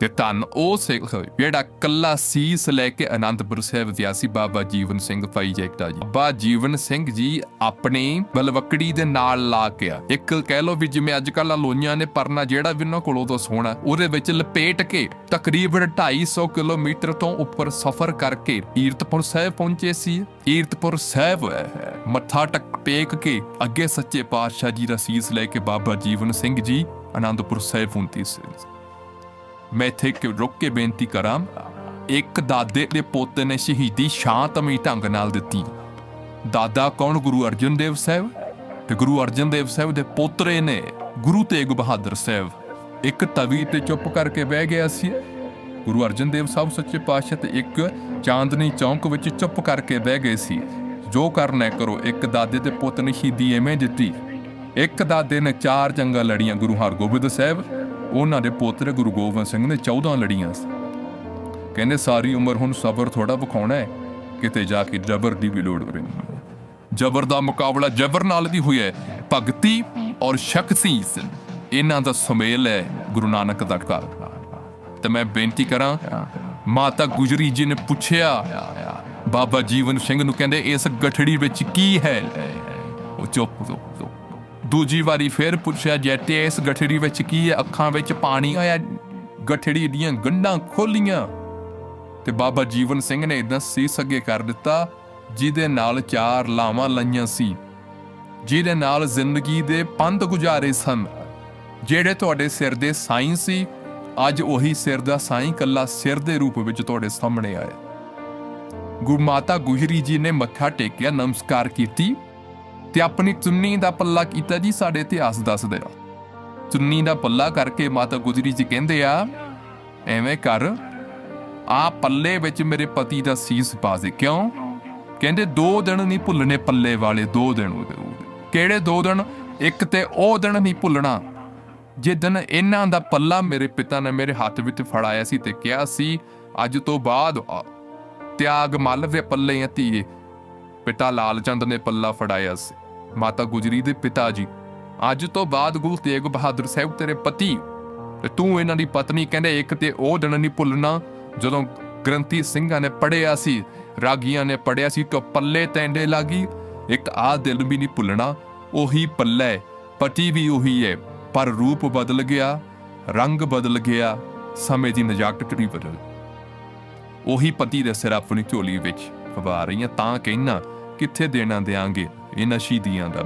ਤੇ ਧੰਨ ਉਹ ਸਿੱਖ ਜਿਹੜਾ ਕੱਲਾ ਸੀਸ ਲੈ ਕੇ ਅਨੰਦਪੁਰ ਸਾਹਿਬ ਗਿਆ ਸੀ, ਬਾਬਾ ਜੀਵਨ ਸਿੰਘ ਭਾਈ ਜੈਕਟਾ ਜੀ। ਬਾਬਾ ਜੀਵਨ ਸਿੰਘ ਜੀ ਆਪਣੀ ਬਲਵਕੜੀ ਦੇ ਨਾਲ ਲਾ ਕੇ ਆ। ਇੱਕ ਕਹਿ ਲੋ ਵੀ ਜਿਵੇਂ ਅੱਜ ਕੱਲ ਲੋਈਆਂ ਨੇ ਪਰਨਾ ਜਿਹੜਾ ਵੀ ਉਹਨਾਂ ਕੋਲੋਂ ਤੋਂ ਸੋਹਣਾ, ਉਹਦੇ ਵਿੱਚ ਲਪੇਟ ਕੇ ਤਕਰੀਬਨ 250 ਕਿਲੋਮੀਟਰ ਤੋਂ ਉੱਪਰ ਸਫ਼ਰ ਕਰਕੇ ਈਰਤਪੁਰ ਸਾਹਿਬ ਪਹੁੰਚੇ ਸੀ। ਈਰਤਪੁਰ ਸਾਹਿਬ ਮੱਥਾ ਟਕ ਟੇਕ ਕੇ ਅੱਗੇ ਸੱਚੇ ਪਾਤਸ਼ਾਹ ਜੀ ਦਾ ਸੀਸ ਲੈ ਕੇ ਬਾਬਾ ਜੀਵਨ ਸਿੰਘ ਜੀ ਅਨੰਦਪੁਰ ਸਾਹਿਬ ਹੁੰਦੀ ਸੀ। ਮੈਂ ਇੱਥੇ ਕਿ ਰੁਕ ਕੇ ਬੇਨਤੀ ਕਰਾਂ, ਇੱਕ ਦਾਦੇ ਦੇ ਪੋਤੇ ਨੇ ਸ਼ਹੀਦੀ ਸ਼ਾਂਤਮਈ ਢੰਗ ਨਾਲ ਦਿੱਤੀ। ਦਾਦਾ ਕੌਣ? ਗੁਰੂ ਅਰਜਨ ਦੇਵ ਸਾਹਿਬ। ਤੇ ਗੁਰੂ ਅਰਜਨ ਦੇਵ ਸਾਹਿਬ ਦੇ ਪੋਤਰੇ ਨੇ ਗੁਰੂ ਤੇਗ ਬਹਾਦਰ ਸਾਹਿਬ। ਇੱਕ ਤਵੀ ਤੇ ਚੁੱਪ ਕਰਕੇ ਬਹਿ ਗਿਆ ਸੀ। ਗੁਰੂ ਅਰਜਨ ਦੇਵ ਸਾਹਿਬ ਸੱਚੇ ਪਾਤਸ਼ਾਹ ਤੇ ਇੱਕ ਚਾਂਦਨੀ ਚੌਂਕ ਵਿੱਚ ਚੁੱਪ ਕਰਕੇ ਬਹਿ ਗਏ ਸੀ। ਜੋ ਕਰਨਾ ਕਰੋ। ਇੱਕ ਦਾਦੇ ਤੇ ਪੁੱਤ ਨੇ ਸ਼ਹੀਦੀ ਐਵੇਂ ਦਿੱਤੀ। ਇੱਕ ਦਾਦੇ ਨੇ ਚਾਰ ਜੰਗਾਂ ਲੜੀਆਂ ਗੁਰੂ ਹਰਗੋਬਿੰਦ ਸਾਹਿਬ। ਉਹਨਾਂ ਦੇ ਪੋਤਰੇ ਗੁਰੂ ਗੋਬਿੰਦ ਸਿੰਘ ਨੇ 14 ਲੜੀਆਂ ਕਹਿੰਦੇ ਸਾਰੀ ਉਮਰ ਹੁਣ ਸਬਰ ਥੋੜਾ ਵਿਖਾਉਣਾ ਹੈ, ਕਿਤੇ ਜਾ ਕੇ ਜ਼ਬਰ ਦੀ ਵੀ ਲੋੜ ਪਵੇ ਜ਼ਬਰ ਦਾ ਮੁਕਾਬਲਾ ਜ਼ਬਰ ਨਾਲ ਵੀ ਹੋਇਆ ਭਗਤੀ ਔਰ ਸ਼ਕਤੀ ਇਹਨਾਂ ਦਾ ਸੁਮੇਲ ਹੈ ਗੁਰੂ ਨਾਨਕ ਦਾ ਘਰ। ਤੇ ਮੈਂ ਬੇਨਤੀ ਕਰਾਂ, ਮਾਤਾ ਗੁਜਰੀ ਜੀ ਨੇ ਪੁੱਛਿਆ, ਬਾਬਾ ਜੀਵਨ ਸਿੰਘ ਨੂੰ ਕਹਿੰਦੇ, ਇਸ ਗਠੜੀ ਵਿੱਚ ਕੀ ਹੈ? ਉਹ ਚੁੱਪ ਚੁੱਪ ਚੁੱਪ ਦੂਜੀ ਵਾਰੀ ਫੇਰ ਪੁੱਛਿਆ, ਜੈਟੇ, ਇਸ ਗਠੜੀ ਵਿੱਚ ਕੀ ਹੈ? ਅੱਖਾਂ ਵਿੱਚ ਪਾਣੀ ਆਇਆ, ਗਠੜੀ ਦੀਆਂ ਗੰਢਾਂ ਖੋਲੀਆਂ। ਤੇ ਬਾਬਾ ਜੀਵਨ ਸਿੰਘ ਨੇ ਇਦਾਂ ਸੀਸ ਅੱਗੇ ਕਰ ਦਿੱਤਾ, ਜਿਹਦੇ ਨਾਲ ਚਾਰ ਲਾਵਾਂ ਲਈਆਂ ਸੀ। ਜਿਹਦੇ ਨਾਲ ਜ਼ਿੰਦਗੀ ਦੇ ਪੰਧ ਗੁਜ਼ਾਰੇ ਸਨ। ਜਿਹੜੇ ਤੁਹਾਡੇ ਸਿਰ ਦੇ ਸਾਈਂ ਸੀ, ਅੱਜ ਉਹੀ ਸਿਰ ਦਾ ਸਾਈਂ ਕੱਲਾ ਸਿਰ ਦੇ ਰੂਪ ਵਿੱਚ ਤੁਹਾਡੇ ਸਾਹਮਣੇ ਆਇਆ। ਗੁਰੂ ਮਾਤਾ ਗੁਜਰੀ ਜੀ ਨੇ ਮੱਥਾ ਟੇਕਿਆ, ਨਮਸਕਾਰ ਕੀਤੀ। ਤੇ ਆਪਣੀ ਚੁੰਨੀ ਦਾ ਪੱਲਾ ਕੀਤਾ ਜੀ ਸਾਡੇ ਇਤਿਹਾਸ ਦੱਸਦੇ ਆ। ਚੁੰਨੀ ਦਾ ਪੱਲਾ ਕਰਕੇ ਮਾਤਾ ਗੁਜਰੀ ਜੀ ਕਹਿੰਦੇ ਆ ਐਵੇਂ ਕਰ ਆ ਪੱਲੇ ਵਿੱਚ ਮੇਰੇ ਪਤੀ ਦਾ ਸੀਸ ਪਾ ਦੇ। ਕਿਉਂ? ਕਹਿੰਦੇ ਦੋ ਦਿਨ ਨਹੀਂ ਭੁੱਲਣੇ ਪੱਲੇ ਵਾਲੇ ਦੋ ਦਿਨ ਕਿਹੜੇ ਦੋ ਦਿਨ? ਇੱਕ ਤੇ ਉਹ ਦਿਨ ਨਹੀਂ ਭੁੱਲਣਾ ਜੇ ਦਿਨ ਇਹਨਾਂ ਦਾ ਪੱਲਾ ਮੇਰੇ ਪਿਤਾ ਨੇ ਮੇਰੇ ਹੱਥ ਵਿੱਚ ਫੜਾਇਆ ਸੀ ਤੇ ਕਿਹਾ ਸੀ ਅੱਜ ਤੋਂ ਬਾਅਦ ਆ, ਤਿਆਗ ਮੱਲ ਦੇ ਪੱਲੇ ਧੀਏ ਪਿਤਾ ਲਾਲ ਚੰਦ ਨੇ ਪੱਲਾ ਫੜਾਇਆ ਸੀ। ਮਾਤਾ ਗੁਜਰੀ ਦੇ ਪਿਤਾ ਜੀ, ਅੱਜ ਤੋਂ ਬਾਅਦ ਗੁਰੂ ਤੇਗ ਬਹਾਦਰ ਸਾਹਿਬ ਤੇਰੇ ਪਤੀ। ਤੇ ਤੂੰ ਇਹਨਾਂ ਦੀ ਪਤਨੀ ਕਹਿੰਦੇ, ਇੱਕ ਤੇ ਉਹ ਦਿਨ ਨਹੀਂ ਭੁੱਲਣਾ, ਜਦੋਂ ਗ੍ਰੰਥੀ ਸਿੰਘਾਂ ਨੇ ਪੜਿਆ ਸੀ, ਰਾਗੀਆਂ ਨੇ ਪੜਿਆ ਸੀ, ਤਾਂ ਪੱਲੇ ਤੈਂਡੇ ਲਾਗੀ, ਇੱਕ ਆ ਦਿਲ ਵੀ ਨਹੀਂ ਭੁੱਲਣਾ, ਉਹੀ ਪੱਲਾ ਪਤੀ ਵੀ ਉਹੀ ਹੈ, ਪਰ ਰੂਪ ਬਦਲ ਗਿਆ, ਰੰਗ ਬਦਲ ਗਿਆ, ਸਮੇਂ ਦੀ ਨਜਾਕਤ ਵੀ ਬਦਲ। ਉਹੀ ਪਤੀ ਦੇ ਸਿਰ ਆਪਣੀ ਝੋਲੀ ਵਿੱਚ ਫਵਾ ਰਹੀਆਂ, ਤਾਂ ਕਹਿਣਾ, ਕਿੱਥੇ ਦੇਣਾ ਦੇਾਂਗੇ? ਇਹਨਾਂ ਸ਼ਹੀਦੀਆਂ ਦਾ